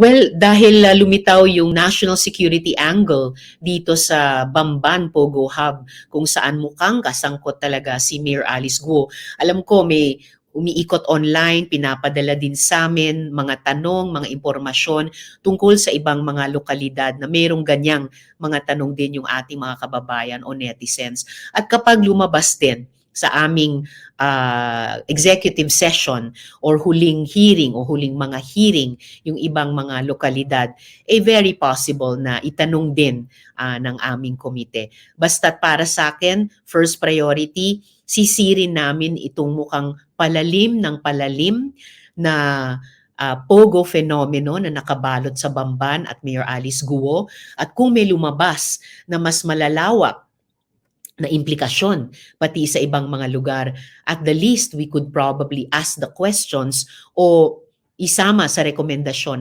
Well, dahil uh, lumitaw yung national security angle dito sa Bamban Pogo Hub kung saan mukhang kasangkot talaga si Mayor Alice Guo. Alam ko may umiikot online, pinapadala din sa amin mga tanong, mga impormasyon tungkol sa ibang mga lokalidad na mayroong ganyang mga tanong din yung ating mga kababayan o netizens. At kapag lumabas din sa aming ah, executive session or huling hearing o huling mga hearing yung ibang mga lokalidad, eh very possible na itanong din ah, ng aming komite. Basta't para sa akin, first priority, sisirin namin itong mukhang palalim ng palalim na ah, pogo fenomeno na nakabalot sa Bamban at Mayor Alice Guo at kung may lumabas na mas malalawak na implikasyon pati sa ibang mga lugar. At the least we could probably ask the questions o isama sa rekomendasyon